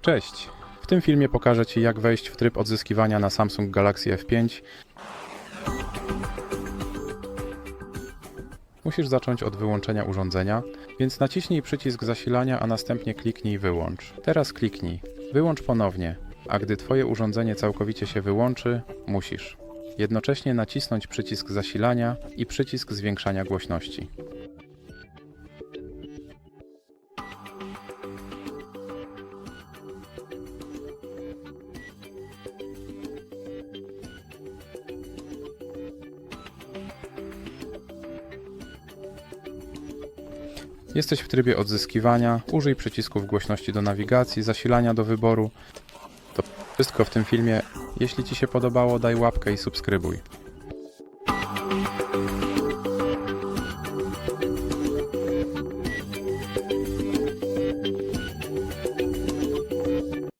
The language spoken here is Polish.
Cześć! W tym filmie pokażę Ci jak wejść w tryb odzyskiwania na Samsung Galaxy F5. Musisz zacząć od wyłączenia urządzenia, więc naciśnij przycisk zasilania, a następnie kliknij wyłącz. Teraz kliknij wyłącz ponownie, a gdy Twoje urządzenie całkowicie się wyłączy, musisz jednocześnie nacisnąć przycisk zasilania i przycisk zwiększania głośności. Jesteś w trybie odzyskiwania. Użyj przycisków głośności do nawigacji, zasilania do wyboru. To wszystko w tym filmie. Jeśli Ci się podobało, daj łapkę i subskrybuj.